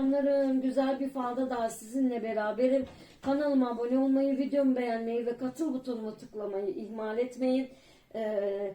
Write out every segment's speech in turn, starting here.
canlarım. Güzel bir falda daha sizinle beraberim. Kanalıma abone olmayı, videomu beğenmeyi ve katıl butonumu tıklamayı ihmal etmeyin. Ee,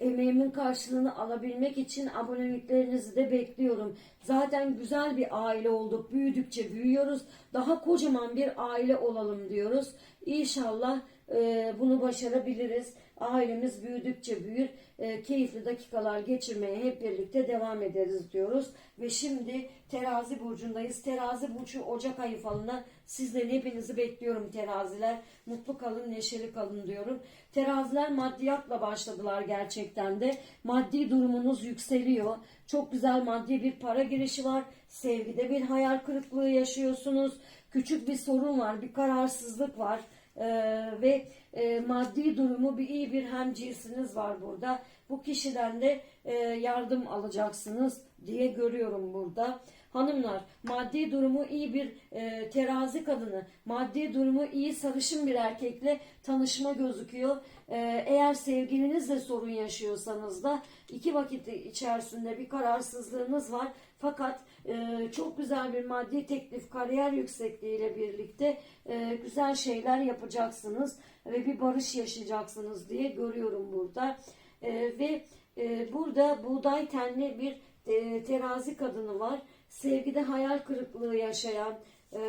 emeğimin karşılığını alabilmek için aboneliklerinizi de bekliyorum. Zaten güzel bir aile olduk. Büyüdükçe büyüyoruz. Daha kocaman bir aile olalım diyoruz. İnşallah e, bunu başarabiliriz. Ailemiz büyüdükçe büyür. E, keyifli dakikalar geçirmeye hep birlikte devam ederiz diyoruz. Ve şimdi terazi burcundayız. Terazi burcu Ocak ayı falına sizlerin hepinizi bekliyorum teraziler. Mutlu kalın, neşeli kalın diyorum. Teraziler maddiyatla başladılar gerçekten de. Maddi durumunuz yükseliyor. Çok güzel maddi bir para girişi var. Sevgide bir hayal kırıklığı yaşıyorsunuz. Küçük bir sorun var, bir kararsızlık var. Ee, ve e, maddi durumu bir iyi bir hemcinsiniz var burada. Bu kişiden de e, yardım alacaksınız diye görüyorum burada. Hanımlar maddi durumu iyi bir e, terazi kadını, maddi durumu iyi sarışın bir erkekle tanışma gözüküyor. E, eğer sevgilinizle sorun yaşıyorsanız da iki vakit içerisinde bir kararsızlığınız var. Fakat e, çok güzel bir maddi teklif, kariyer yüksekliğiyle birlikte e, güzel şeyler yapacaksınız ve bir barış yaşayacaksınız diye görüyorum burada. E, ve e, burada buğday tenli bir e, terazi kadını var. Sevgide hayal kırıklığı yaşayan e,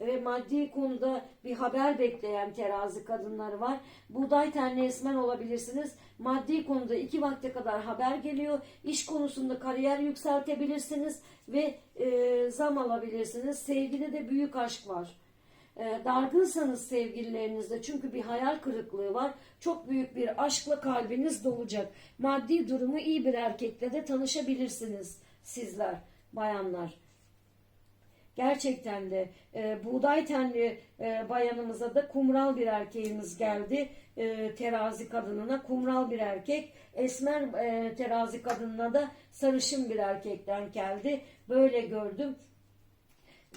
ve maddi konuda bir haber bekleyen terazi kadınları var. Buğday tenli esmer olabilirsiniz. Maddi konuda iki vakte kadar haber geliyor. İş konusunda kariyer yükseltebilirsiniz ve e, zam alabilirsiniz. Sevgide de büyük aşk var. E, dargınsanız sevgililerinizle çünkü bir hayal kırıklığı var. Çok büyük bir aşkla kalbiniz dolacak. Maddi durumu iyi bir erkekle de tanışabilirsiniz sizler, bayanlar. Gerçekten de e, buğday tenli e, bayanımıza da kumral bir erkeğimiz geldi. E, terazi kadınına kumral bir erkek. Esmer e, terazi kadınına da sarışın bir erkekten geldi. Böyle gördüm.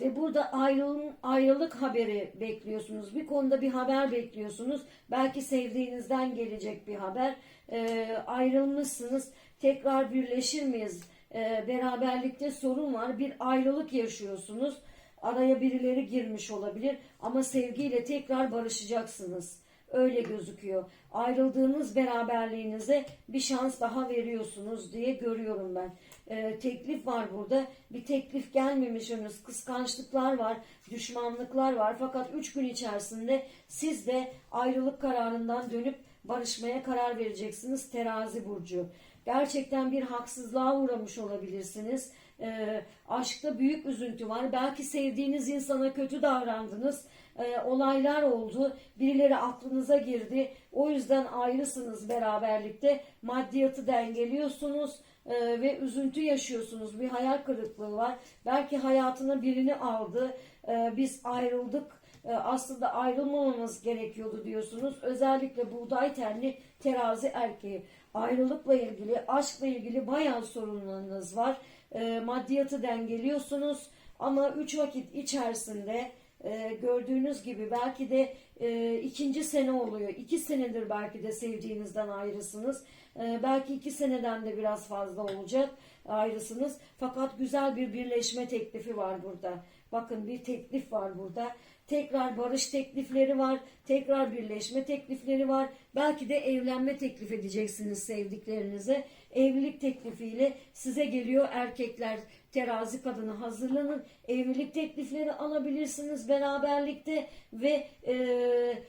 Ve burada ayrılın, ayrılık haberi bekliyorsunuz. Bir konuda bir haber bekliyorsunuz. Belki sevdiğinizden gelecek bir haber. E, ayrılmışsınız. Tekrar birleşir miyiz? E, beraberlikte sorun var. Bir ayrılık yaşıyorsunuz. Araya birileri girmiş olabilir. Ama sevgiyle tekrar barışacaksınız. Öyle gözüküyor. Ayrıldığınız beraberliğinize bir şans daha veriyorsunuz diye görüyorum ben. Ee, teklif var burada. Bir teklif gelmemiş henüz. Kıskançlıklar var, düşmanlıklar var. Fakat 3 gün içerisinde siz de ayrılık kararından dönüp barışmaya karar vereceksiniz terazi burcu. Gerçekten bir haksızlığa uğramış olabilirsiniz. E, aşkta büyük üzüntü var. Belki sevdiğiniz insana kötü davrandınız. E, olaylar oldu. Birileri aklınıza girdi. O yüzden ayrısınız beraberlikte. Maddiyatı dengeliyorsunuz e, ve üzüntü yaşıyorsunuz. Bir hayal kırıklığı var. Belki hayatına birini aldı. E, biz ayrıldık aslında ayrılmamamız gerekiyordu diyorsunuz. Özellikle buğday tenli terazi erkeği. Ayrılıkla ilgili, aşkla ilgili bayağı sorunlarınız var. E, maddiyatı dengeliyorsunuz ama üç vakit içerisinde e, gördüğünüz gibi belki de e, ikinci sene oluyor. İki senedir belki de sevdiğinizden ayrısınız. E, belki iki seneden de biraz fazla olacak ayrısınız. Fakat güzel bir birleşme teklifi var burada. Bakın bir teklif var burada. Tekrar barış teklifleri var. Tekrar birleşme teklifleri var. Belki de evlenme teklif edeceksiniz sevdiklerinize. Evlilik teklifiyle size geliyor erkekler. Terazi kadını hazırlanın. Evlilik teklifleri alabilirsiniz beraberlikte ve eee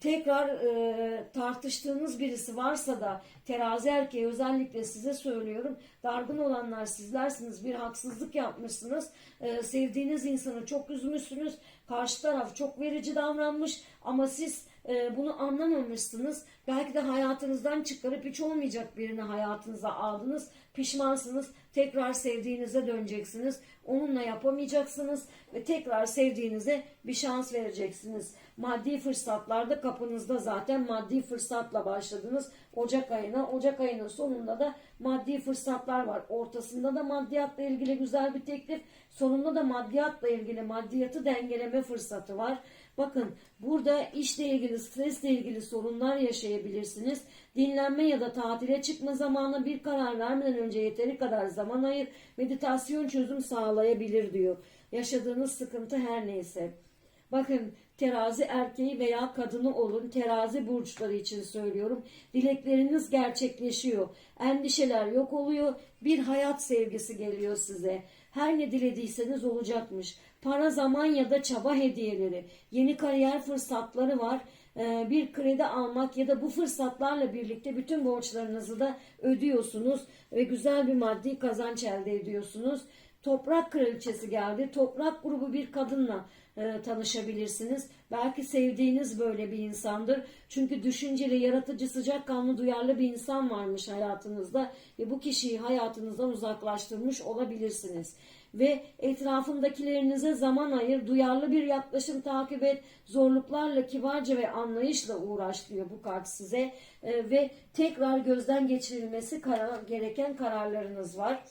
tekrar e, tartıştığınız birisi varsa da terazi erkeği özellikle size söylüyorum dargın olanlar sizlersiniz bir haksızlık yapmışsınız e, sevdiğiniz insanı çok üzmüşsünüz karşı taraf çok verici davranmış ama siz e, bunu anlamamışsınız. Belki de hayatınızdan çıkarıp hiç olmayacak birini hayatınıza aldınız pişmansınız. Tekrar sevdiğinize döneceksiniz. Onunla yapamayacaksınız ve tekrar sevdiğinize bir şans vereceksiniz. Maddi fırsatlar da kapınızda zaten. Maddi fırsatla başladınız. Ocak ayına. Ocak ayının sonunda da maddi fırsatlar var. Ortasında da maddiyatla ilgili güzel bir teklif. Sonunda da maddiyatla ilgili maddiyatı dengeleme fırsatı var. Bakın burada işle ilgili, stresle ilgili sorunlar yaşayabilirsiniz. Dinlenme ya da tatile çıkma zamanı bir karar vermeden önce yeteri kadar zaman ayır. Meditasyon çözüm sağlayabilir diyor. Yaşadığınız sıkıntı her neyse. Bakın terazi erkeği veya kadını olun. Terazi burçları için söylüyorum. Dilekleriniz gerçekleşiyor. Endişeler yok oluyor. Bir hayat sevgisi geliyor size. Her ne dilediyseniz olacakmış. Para, zaman ya da çaba hediyeleri, yeni kariyer fırsatları var. Ee, Bir kredi almak ya da bu fırsatlarla birlikte bütün borçlarınızı da ödüyorsunuz ve güzel bir maddi kazanç elde ediyorsunuz. Toprak kraliçesi geldi. Toprak grubu bir kadınla e, tanışabilirsiniz. Belki sevdiğiniz böyle bir insandır. Çünkü düşünceli, yaratıcı, sıcakkanlı, duyarlı bir insan varmış hayatınızda ve bu kişiyi hayatınızdan uzaklaştırmış olabilirsiniz. Ve etrafındakilerinize zaman ayır, duyarlı bir yaklaşım takip et, zorluklarla kibarca ve anlayışla uğraş diyor bu kart size. E, ve tekrar gözden geçirilmesi karar, gereken kararlarınız var.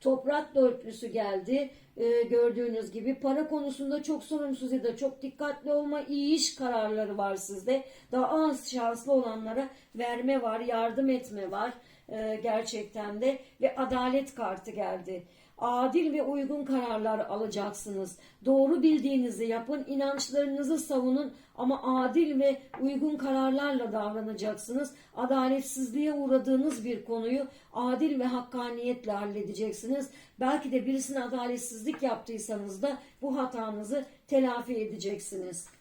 Toprak dörtlüsü geldi. Ee, gördüğünüz gibi para konusunda çok sorumsuz ya da çok dikkatli olma, iyi iş kararları var sizde. Daha az şanslı olanlara verme var, yardım etme var ee, gerçekten de ve adalet kartı geldi. Adil ve uygun kararlar alacaksınız. Doğru bildiğinizi yapın, inançlarınızı savunun ama adil ve uygun kararlarla davranacaksınız. Adaletsizliğe uğradığınız bir konuyu adil ve hakkaniyetle halledeceksiniz. Belki de birisine adaletsizlik yaptıysanız da bu hatanızı telafi edeceksiniz.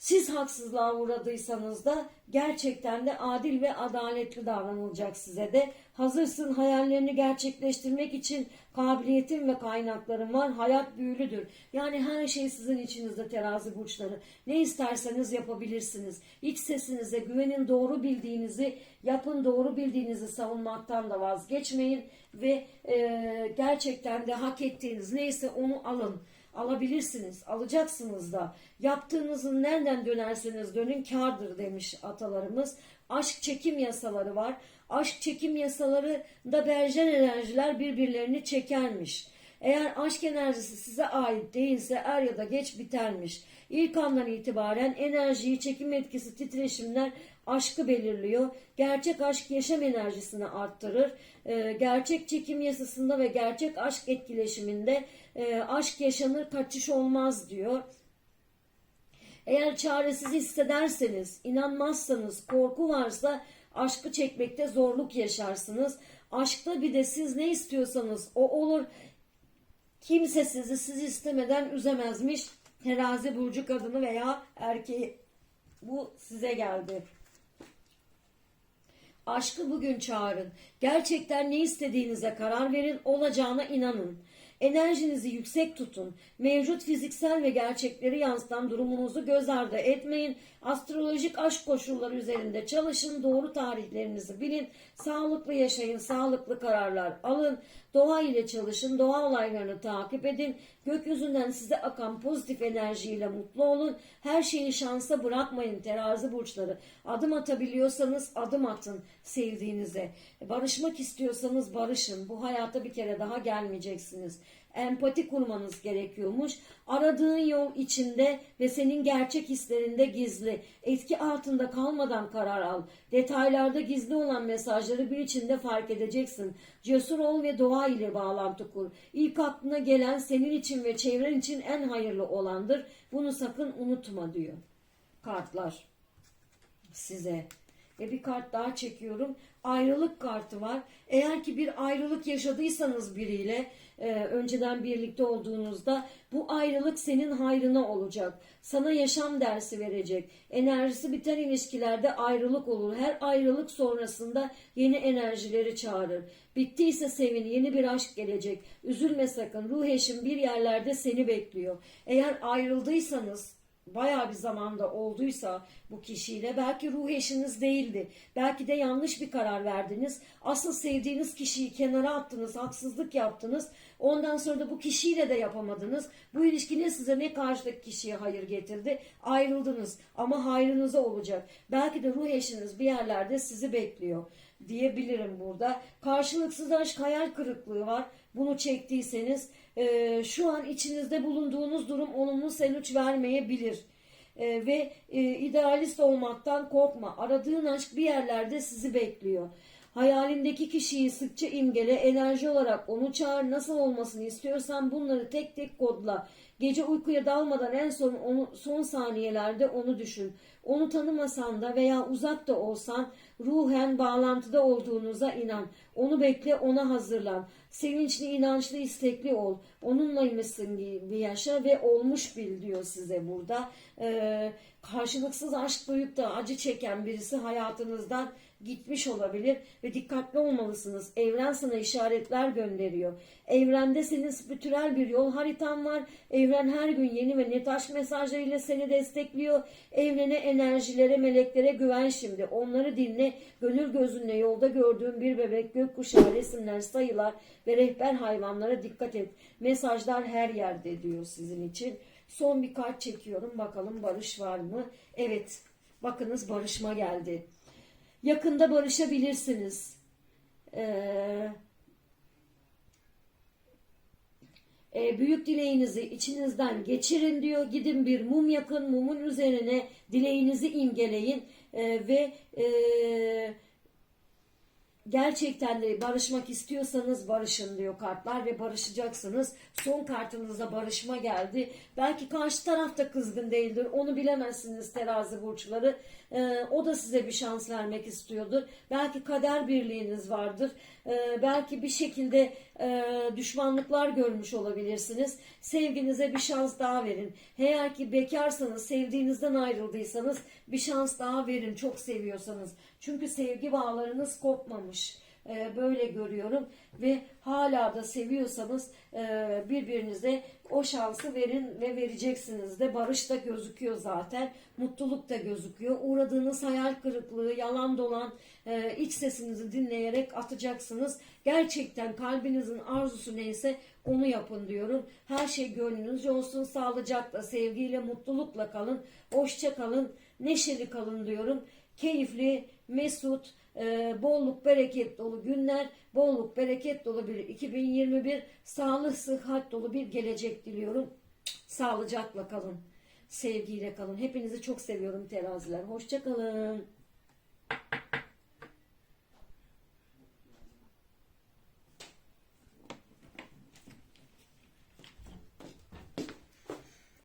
Siz haksızlığa uğradıysanız da gerçekten de adil ve adaletli davranılacak size de. Hazırsın hayallerini gerçekleştirmek için kabiliyetin ve kaynakların var. Hayat büyülüdür. Yani her şey sizin içinizde terazi burçları. Ne isterseniz yapabilirsiniz. İç sesinize güvenin doğru bildiğinizi yapın doğru bildiğinizi savunmaktan da vazgeçmeyin. Ve e, gerçekten de hak ettiğiniz neyse onu alın alabilirsiniz, alacaksınız da. Yaptığınızın nereden dönerseniz dönün kardır demiş atalarımız. Aşk çekim yasaları var. Aşk çekim yasaları da berjen enerjiler birbirlerini çekermiş. Eğer aşk enerjisi size ait değilse er ya da geç bitermiş. İlk andan itibaren enerjiyi, çekim etkisi, titreşimler aşkı belirliyor. Gerçek aşk yaşam enerjisini arttırır. Ee, gerçek çekim yasasında ve gerçek aşk etkileşiminde e, aşk yaşanır, kaçış olmaz diyor. Eğer çaresiz hissederseniz, inanmazsanız, korku varsa aşkı çekmekte zorluk yaşarsınız. Aşkta bir de siz ne istiyorsanız o olur. Kimse sizi siz istemeden üzemezmiş. Terazi burcu kadını veya erkeği. Bu size geldi. Aşkı bugün çağırın. Gerçekten ne istediğinize karar verin, olacağına inanın. Enerjinizi yüksek tutun. Mevcut fiziksel ve gerçekleri yansıtan durumunuzu göz ardı etmeyin. Astrolojik aşk koşulları üzerinde çalışın. Doğru tarihlerinizi bilin. Sağlıklı yaşayın. Sağlıklı kararlar alın. Doğa ile çalışın. Doğa olaylarını takip edin. Gökyüzünden size akan pozitif enerjiyle mutlu olun. Her şeyi şansa bırakmayın terazi burçları. Adım atabiliyorsanız adım atın sevdiğinize. Barışmak istiyorsanız barışın. Bu hayata bir kere daha gelmeyeceksiniz empati kurmanız gerekiyormuş. Aradığın yol içinde ve senin gerçek hislerinde gizli. Etki altında kalmadan karar al. Detaylarda gizli olan mesajları bir içinde fark edeceksin. Cesur ol ve doğa ile bağlantı kur. İlk aklına gelen senin için ve çevren için en hayırlı olandır. Bunu sakın unutma diyor. Kartlar size. Ve bir kart daha çekiyorum. Ayrılık kartı var. Eğer ki bir ayrılık yaşadıysanız biriyle e, önceden birlikte olduğunuzda bu ayrılık senin hayrına olacak. Sana yaşam dersi verecek. Enerjisi biten ilişkilerde ayrılık olur. Her ayrılık sonrasında yeni enerjileri çağırır. Bittiyse sevin yeni bir aşk gelecek. Üzülme sakın ruh eşin bir yerlerde seni bekliyor. Eğer ayrıldıysanız bayağı bir zamanda olduysa bu kişiyle belki ruh eşiniz değildi. Belki de yanlış bir karar verdiniz. Asıl sevdiğiniz kişiyi kenara attınız, haksızlık yaptınız. Ondan sonra da bu kişiyle de yapamadınız. Bu ilişki ne size ne karşıdaki kişiye hayır getirdi. Ayrıldınız ama hayrınıza olacak. Belki de ruh eşiniz bir yerlerde sizi bekliyor diyebilirim burada. Karşılıksız aşk hayal kırıklığı var. Bunu çektiyseniz e, şu an içinizde bulunduğunuz durum olumlu sonuç vermeyebilir. E, ve e, idealist olmaktan korkma. Aradığın aşk bir yerlerde sizi bekliyor. Hayalindeki kişiyi sıkça imgele, enerji olarak onu çağır. Nasıl olmasını istiyorsan bunları tek tek kodla. Gece uykuya dalmadan en son onu, son saniyelerde onu düşün. Onu tanımasan da veya uzak da olsan ruhen bağlantıda olduğunuza inan. Onu bekle, ona hazırlan. Sevinçli, inançlı, istekli ol. Onunlaymışsın gibi yaşa ve olmuş bil diyor size burada. Ee, karşılıksız aşk duyup da acı çeken birisi hayatınızdan gitmiş olabilir ve dikkatli olmalısınız. Evren sana işaretler gönderiyor. Evrende senin spiritüel bir yol haritan var. Evren her gün yeni ve net aşk mesajlarıyla seni destekliyor. Evrene, enerjilere, meleklere güven şimdi. Onları dinle. Gönül gözünle yolda gördüğün bir bebek, gökkuşağı, resimler, sayılar ve rehber hayvanlara dikkat et. Mesajlar her yerde diyor sizin için. Son bir kart çekiyorum. Bakalım barış var mı? Evet. Bakınız barışma geldi. Yakında barışabilirsiniz. Ee, e, büyük dileğinizi içinizden geçirin diyor. Gidin bir mum yakın, mumun üzerine dileğinizi imgeleyin Ee, ve e, gerçekten de barışmak istiyorsanız barışın diyor kartlar ve barışacaksınız. Son kartınızda barışma geldi. Belki karşı taraf da kızgın değildir. Onu bilemezsiniz terazi burçları. Ee, o da size bir şans vermek istiyordur. Belki kader birliğiniz vardır. Ee, belki bir şekilde e, düşmanlıklar görmüş olabilirsiniz. Sevginize bir şans daha verin. Eğer ki bekarsanız, sevdiğinizden ayrıldıysanız bir şans daha verin. Çok seviyorsanız. Çünkü sevgi bağlarınız kopmamış. Ee, böyle görüyorum. Ve hala da seviyorsanız e, birbirinize o şansı verin ve vereceksiniz de. Barış da gözüküyor zaten. Mutluluk da gözüküyor. Uğradığınız hayal kırıklığı yalan dolan e, iç sesinizi dinleyerek atacaksınız. Gerçekten kalbinizin arzusu neyse onu yapın diyorum. Her şey gönlünüzce olsun. Sağlıcakla sevgiyle mutlulukla kalın. Hoşça kalın neşeli kalın diyorum. Keyifli mesut e, bolluk bereket dolu günler, bolluk bereket dolu bir 2021, sağlık sıhhat dolu bir gelecek diliyorum. Sağlıcakla kalın, sevgiyle kalın. Hepinizi çok seviyorum teraziler. Hoşça kalın.